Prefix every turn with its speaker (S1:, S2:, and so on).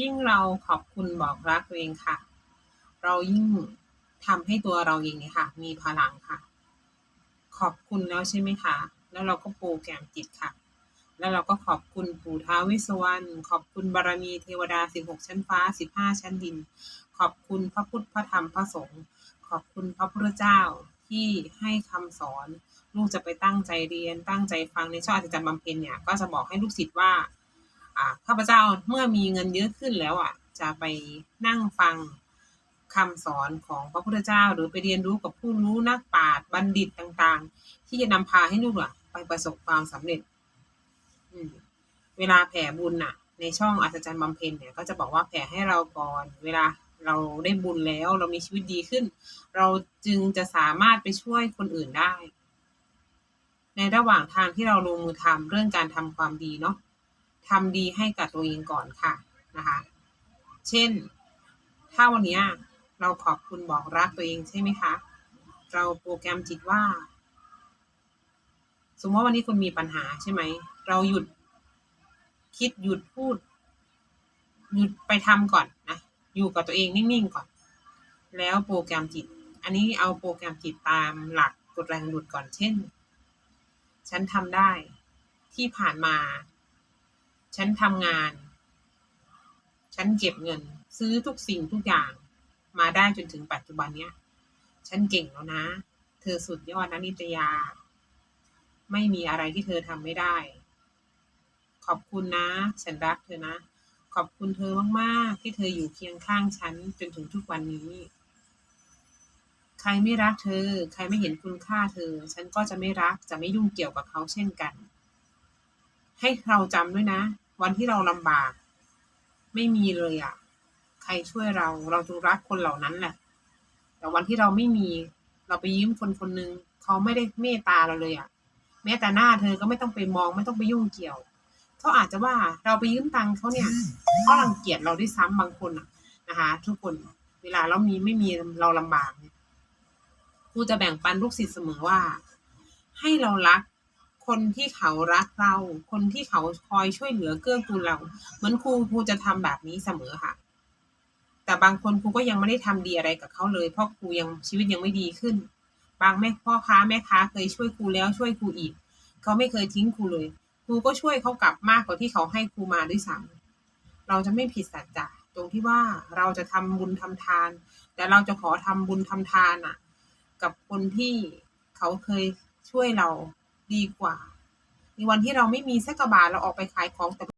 S1: ยิ่งเราขอบคุณบอกรักตัวเองค่ะ เรายิ่งทำให้ตัวเราเองเนี่ยค่ะ มีพลังค่ะ ขอบคุณแล้วใช่ไหมคะ แล้วเราก็โปรแกรมจิตค่ะ แล้วเราก็ขอบคุณปู่ท้าวเวสสวรรณขอบคุณบารมีเทวดา 16 ชั้นฟ้า 15 ชั้นดิน ขอบคุณพระพุทธพระธรรมพระสงฆ์ขอบคุณพระพุทธเจ้าที่ให้คำสอน ลูกจะไปตั้งใจเรียนตั้งใจฟังในช่ออาจารย์บำเพ็ญเนี่ย ก็จะบอกให้ลูกศิษย์ว่า ข้าพเจ้าเมื่อมีเงินเยอะขึ้นแล้วอะ จะไปนั่งฟังคำสอนของพระพุทธเจ้า หรือไปเรียนรู้กับผู้รู้นักปราชญ์บัณฑิตต่างๆ ที่จะนำพาให้ลูกอะ ไปประสบความสำเร็จอืเวลาแผ่บุญน่ะ ในช่องอัศจรรย์บำเพ็ญเนี่ยก็จะบอกว่าแผ่ให้เราก่อน เวลาเราได้บุญแล้วเรามีชีวิตดีขึ้น เราจึงจะสามารถไปช่วยคนอื่นได้ ในระหว่างทางที่เราลงมือทำเรื่องการทำความดีเนาะ ทำดีให้กับตัวเองก่อนค่ะนะคะ เช่น ถ้าวันนี้เราขอบคุณบอกรักตัวเองใช่ไหมคะ เราโปรแกรมจิตว่า สมมติว่าวันนี้คุณมีปัญหาใช่ไหม เราหยุดคิดหยุดพูด หยุดไปทำก่อนนะ อยู่กับตัวเองนิ่งๆก่อน แล้วโปรแกรมจิต อันนี้เอาโปรแกรมจิตตามหลักกฎแรงหลุดก่อนเช่น ฉันทำได้ที่ผ่านมา ฉันทำงาน ฉันเก็บเงิน ซื้อทุกสิ่งทุกอย่างมาได้จนถึงปัจจุบันเนี้ย ฉันเก่งแล้วนะ เธอสุดยอดนะนิตยา ไม่มีอะไรที่เธอทำไม่ได้ ขอบคุณนะ ฉันรักเธอนะ ขอบคุณเธอมากๆ ที่เธออยู่เคียงข้างฉันจนถึงทุกวันนี้ ใครไม่รักเธอ ใครไม่เห็นคุณค่าเธอ ฉันก็จะไม่รัก จะไม่ยุ่งเกี่ยวกับเขาเช่นกัน ให้เราจำด้วยนะ วันที่เราลำบาก ไม่มีเลยอะ่ะ ใครช่วยเราเราจงรักคนเหล่านั้นแหละแต่วันที่เราไม่มี เราไปยืมคนคนหนึ่งเขาไม่ได้เมตตาเราเลยอะ่ะ แม้แต่หน้าเธอก็ไม่ต้องไปมองไม่ต้องไปยุ่งเกี่ยวเขาอาจจะว่าเราไปยืมตังค์เขาเนี่ยเขารังเกียจเราด้วยซ้ำบางคนอะนะคะ ทุกคนเวลาเรามีไม่มีเราลำบากเนี่ยครูจะแบ่งปันลูกศิษย์เสมอว่า ให้เรารัก คนที่เขารักเรา คนที่เขาคอยช่วยเหลือเกื้อกูลเรา เหมือนครูครูจะทำแบบนี้เสมอค่ะ แต่บางคนครูก็ยังไม่ได้ทำดีอะไรกับเขาเลย เพราะครูยังชีวิตยังไม่ดีขึ้น บางแม่พ่อค้าแม่ค้าเคยช่วยครูแล้วช่วยครูอีก เขาไม่เคยทิ้งครูเลย ครูก็ช่วยเขากลับมากกว่าที่เขาให้ครูมาด้วยซ้ำเราจะไม่ผิดสัจจะตรงที่ว่าเราจะทำบุญทำทาน แต่เราจะขอทำบุญทำทานอะ กับคนที่เขาเคยช่วยเรา ดีกว่า ในวันที่เราไม่มีสักกะบาท เราออกไปขายของแต่